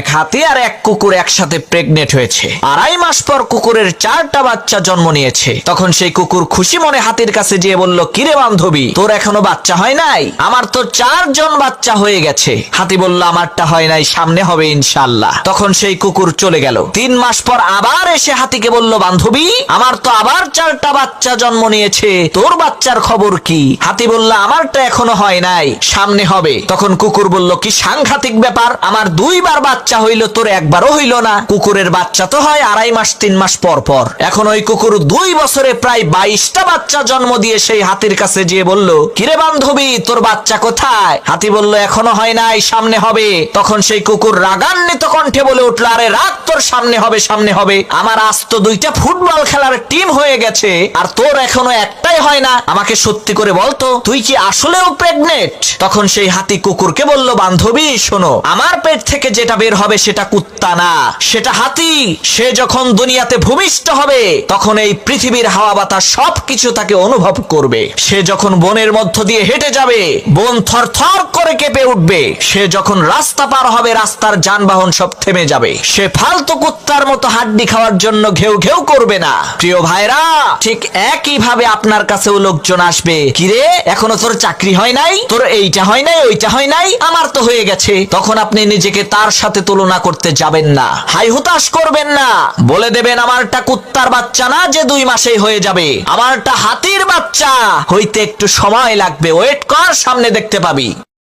এক হাতি আর এক কুকুর একসাথে প্রেগনেন্ট হয়েছে। আড়াই মাস পর কুকুরের চারটা বাচ্চা জন্ম নিয়েছে। তখন সেই কুকুর খুশি মনে হাতির কাছে যেয়ে বলল, কিরে বান্ধবী, তোর এখনও বাচ্চা হয় নাই? আমার তো চারজন বাচ্চা হয়ে গেছে। হাতি বলল, আমারটা হয় নাই, সামনে হবে ইনশাল্লাহ তখন সেই কুকুর চলে গেল। তিন মাস পর আবার এসে হাতিকে বলল, বান্ধবী, আমার তো আবার চারটা বাচ্চা জন্ম নিয়েছে। তোর বাচ্চার খবর কি? হাতি বলল, আমারটা এখনও হয় নাই, সামনে হবে। তখন কুকুর বলল, কি সাংঘাতিক ব্যাপার, আমার দুইবার বাচ্চা হইল তোর একবারও হইল না। কুকুরের বাচ্চা তো হয় আড়াই মাস, তিন মাস পর পর। এখন ওই কুকুর দুই বছরে প্রায় বাইশটা বাচ্চা জন্ম দিয়ে সেই হাতির কাছে যেয়ে বলল, কিরে বান্ধবী, তোর বাচ্চা কোথায়? হাতি বলল, এখনও হয় নাই, সামনে হবে। তখন সেই কুকুর রাগান্বিত কণ্ঠে বলে উঠল, আরে রাগ তোর সামনে হবে সামনে হবে। আমার আজ তো দুইটা ফুটবল খেলার টিম হয়ে গেছে, আর তোর এখনও একটাই হয় না। আমাকে সত্যি করে বলতো তুই কি আসলেও প্রেগনেন্ট তখন সেই হাতি কুকুরকে বলল, বান্ধবী, শোনো, আমার পেট থেকে যেটা বের হবে সেটা কুত্তা না, সেটা হাতি। সে যখন দুনিয়াতে ভূমিষ্ঠ হবে, তখন এই পৃথিবীর হাওয়া বাতাস সবকিছু তাকে অনুভব করবে। সে যখন বনের মধ্য দিয়ে হেঁটে যাবে, বন থরথর করে কেঁপে উঠবে। সে যখন রাস্তা পার হবে, রাস্তার যানবাহন সব থেমে যাবে। সে ফালতু কুত্তার মতো হাড্ডি খাওয়ার জন্য ঘেউ ঘেউ করবে না। প্রিয় ভাইরা, ঠিক একই ভাবে আপনার কাছেও লোকজন আসবে, কিরে, এখনও তোর চাকরি হয় নাই? তোর এইটা হয় নাই, ওইটা হয় নাই? আমার তো হয়ে গেছে। তখন আপনি নিজেকে তার সাথে তুলনা করতে যাবেন না। হাই হুতাশ করবেন না। বলে দেবেন, আমারটা কুত্তার বাচ্চা না যে দুই মাসেই হয়ে যাবে। আমারটা হাতির বাচ্চা। হইতে একটু সময় লাগবে। ওয়েট কর, সামনে দেখতে পাবি।